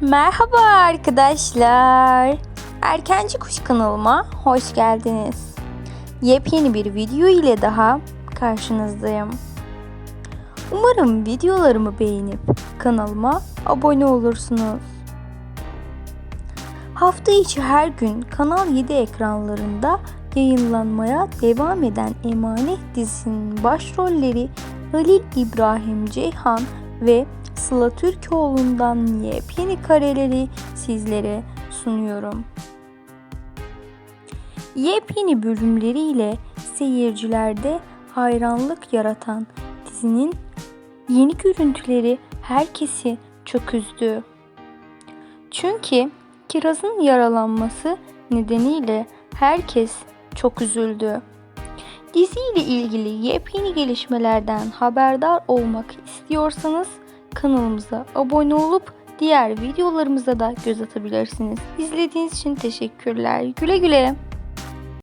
Merhaba arkadaşlar. Erkenci Kuş kanalıma hoş geldiniz. Yepyeni bir video ile daha karşınızdayım. Umarım videolarımı beğenip kanalıma abone olursunuz. Hafta içi her gün Kanal 7 ekranlarında yayınlanmaya devam eden Emanet dizisinin başrolleri Halil İbrahim Ceyhan ve Sıla Türkoğlu'ndan yepyeni kareleri sizlere sunuyorum. Yepyeni bölümleriyle seyircilerde hayranlık yaratan dizinin yeni görüntüleri herkesi çok üzdü. Çünkü Kiraz'ın yaralanması nedeniyle herkes çok üzüldü. Diziyle ilgili yepyeni gelişmelerden haberdar olmak istiyorsanız kanalımıza abone olup diğer videolarımıza da göz atabilirsiniz. İzlediğiniz için teşekkürler. Güle güle.